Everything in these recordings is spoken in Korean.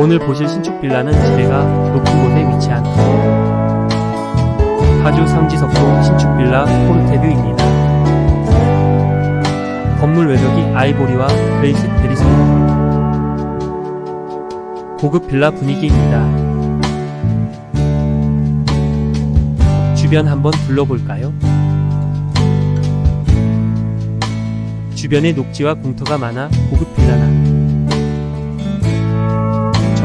오늘 보실 신축 빌라는 지대가 높은 곳에 위치한 파주 상지석동 신축 빌라 포르테뷰입니다. 건물 외벽이 아이보리와 그레이스 대리석 고급 빌라 분위기입니다. 주변 한번 둘러볼까요? 주변에 녹지와 공터가 많아 고급 빌라나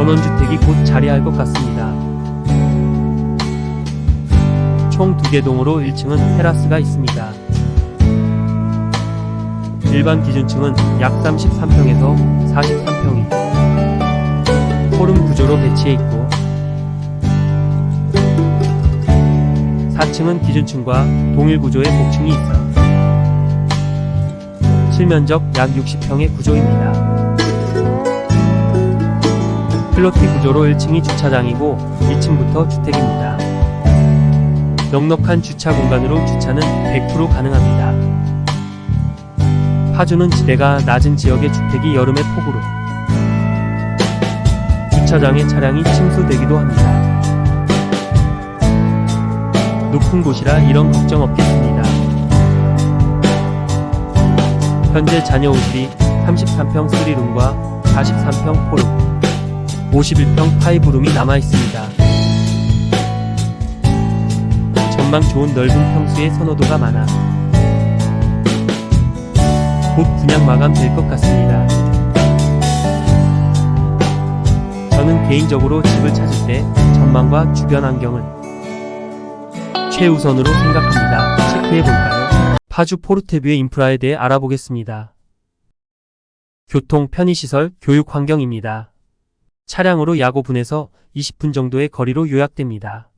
전원주택이 곧 자리할 것 같습니다. 총두개 동으로 1층은 테라스가 있습니다. 일반 기준층은 약 33평에서 43평이 포름 구조로 배치해 있고 4층은 기준층과 동일 구조의 복층이 있어 실면적 약 60평의 구조입니다. 플로티 구조로 1층이 주차장이고 2층부터 주택입니다. 넉넉한 주차 공간으로 주차는 100% 가능합니다. 파주는 지대가 낮은 지역의 주택이 여름에 폭우로 주차장에 차량이 침수되기도 합니다. 높은 곳이라 이런 걱정 없겠습니다. 현재 자녀 옷이 33평 3룸과 43평 4룸 51평 파이브룸이 남아 있습니다. 전망 좋은 넓은 평수의 선호도가 많아 곧 분양 마감될 것 같습니다. 저는 개인적으로 집을 찾을 때 전망과 주변 환경을 최우선으로 생각합니다. 체크해 볼까요? 파주 포르테뷰의 인프라에 대해 알아보겠습니다. 교통, 편의시설, 교육 환경입니다. 차량으로 약 5분에서 20분 정도의 거리로 요약됩니다.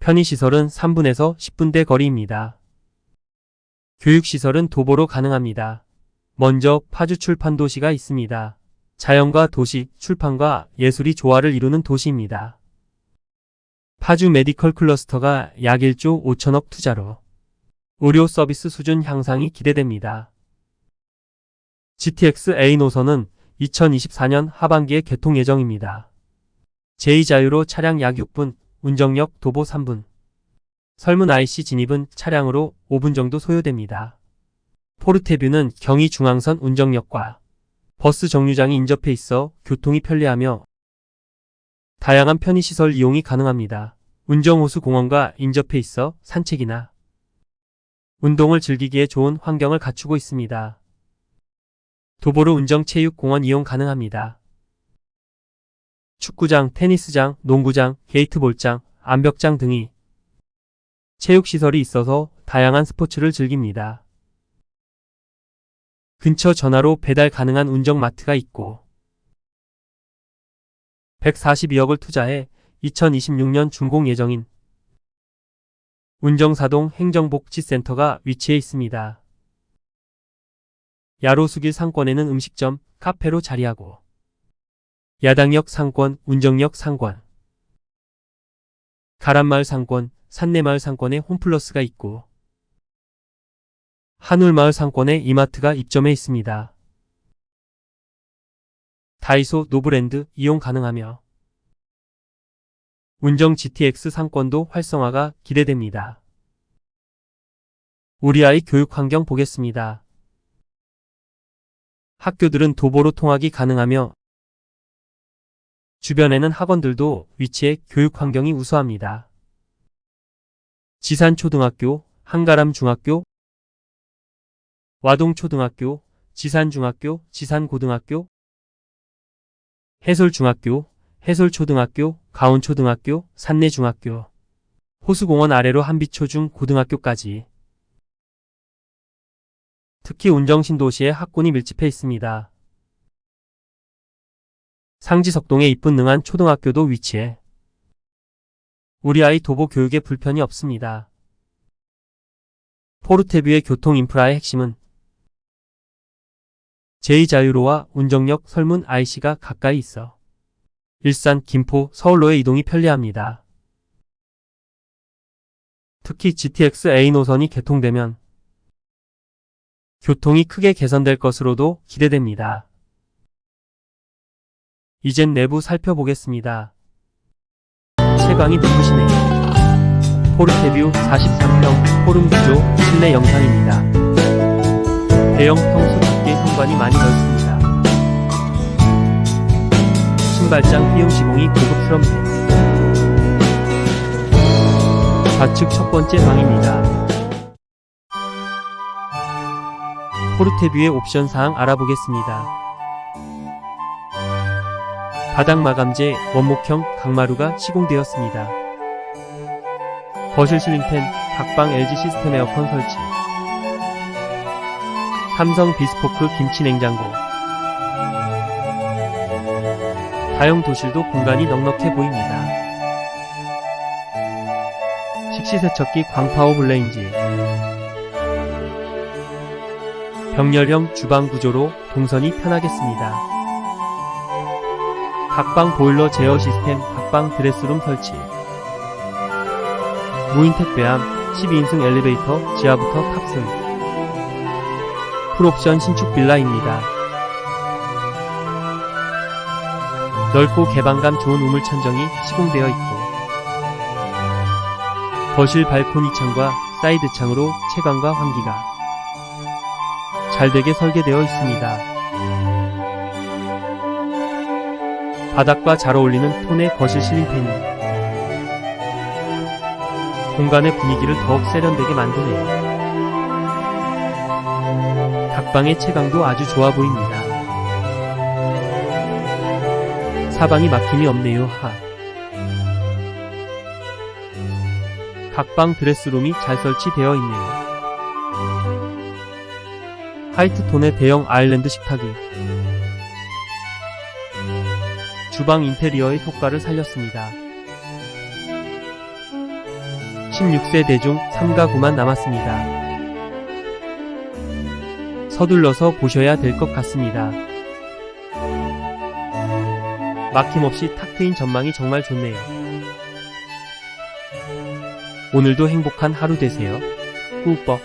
편의시설은 3분에서 10분대 거리입니다. 교육시설은 도보로 가능합니다. 먼저 파주 출판 도시가 있습니다. 자연과 도시, 출판과 예술이 조화를 이루는 도시입니다. 파주 메디컬 클러스터가 약 1조 5천억 투자로 의료 서비스 수준 향상이 기대됩니다. GTX A 노선은 2024년 하반기에 개통 예정입니다. 제2자유로 차량 약 6분, 운정역 도보 3분. 설문 IC 진입은 차량으로 5분 정도 소요됩니다. 포르테뷰는 경의 중앙선 운정역과 버스 정류장이 인접해 있어 교통이 편리하며 다양한 편의시설 이용이 가능합니다. 운정호수 공원과 인접해 있어 산책이나 운동을 즐기기에 좋은 환경을 갖추고 있습니다. 도보로 운정체육공원 이용 가능합니다. 축구장, 테니스장, 농구장, 게이트볼장, 암벽장 등이 체육시설이 있어서 다양한 스포츠를 즐깁니다. 근처 전화로 배달 가능한 운정마트가 있고 142억을 투자해 2026년 준공 예정인 운정사동 행정복지센터가 위치해 있습니다. 야로수길 상권에는 음식점, 카페로 자리하고 야당역 상권, 운정역 상권, 가란마을 상권, 산내마을 상권에 홈플러스가 있고 한울마을 상권에 이마트가 입점해 있습니다. 다이소 노브랜드 이용 가능하며 운정 GTX 상권도 활성화가 기대됩니다. 우리 아이 교육 환경 보겠습니다. 학교들은 도보로 통학이 가능하며 주변에는 학원들도 위치해 교육 환경이 우수합니다. 지산초등학교, 한가람중학교, 와동초등학교, 지산중학교, 지산고등학교, 해솔중학교, 해솔초등학교, 가온초등학교, 산내중학교, 호수공원 아래로 한비초중 고등학교까지 특히 운정신도시에 학군이 밀집해 있습니다. 상지석동에 이쁜 능한 초등학교도 위치해 우리 아이 도보 교육에 불편이 없습니다. 포르테뷰의 교통 인프라의 핵심은 제2자유로와 운정역 설문 IC가 가까이 있어 일산, 김포, 서울로의 이동이 편리합니다. 특히 GTX A 노선이 개통되면 교통이 크게 개선될 것으로도 기대됩니다. 이젠 내부 살펴보겠습니다. 채광이 높으시네요. 포르테뷰 43평 포름 구조 실내 영상입니다. 대형 평수 두께 현관이 많이 넓습니다. 신발장 띄움 시공이 고급스럽네요. 좌측 첫 번째 방입니다. 포르테뷰의 옵션 사항 알아보겠습니다. 바닥 마감재 원목형 강마루가 시공되었습니다. 거실 실링팬, 각방 LG 시스템 에어컨 설치. 삼성 비스포크 김치 냉장고. 다용 도실도 공간이 넉넉해 보입니다. 식시세척기 광파워 블레인지. 병렬형 주방 구조로 동선이 편하겠습니다. 각방 보일러 제어 시스템, 각방 드레스룸 설치. 무인 택 배함, 12인승 엘리베이터, 지하부터 탑승. 풀옵션 신축 빌라입니다. 넓고 개방감 좋은 우물 천정이 시공되어 있고, 거실 발코니 창과 사이드 창으로 채광과 환기가 잘되게 설계되어 있습니다. 바닥과 잘 어울리는 톤의 거실 실링팬이 공간의 분위기를 더욱 세련되게 만드네요. 각방의 채광도 아주 좋아 보입니다. 사방이 막힘이 없네요. 하. 각방 드레스룸이 잘 설치되어 있네요. 화이트 톤의 대형 아일랜드 식탁이 주방 인테리어의 효과를 살렸습니다. 16세 대중 3가 9만 남았습니다. 서둘러서 보셔야 될 것 같습니다. 막힘없이 탁 트인 전망이 정말 좋네요. 오늘도 행복한 하루 되세요. 꾸벅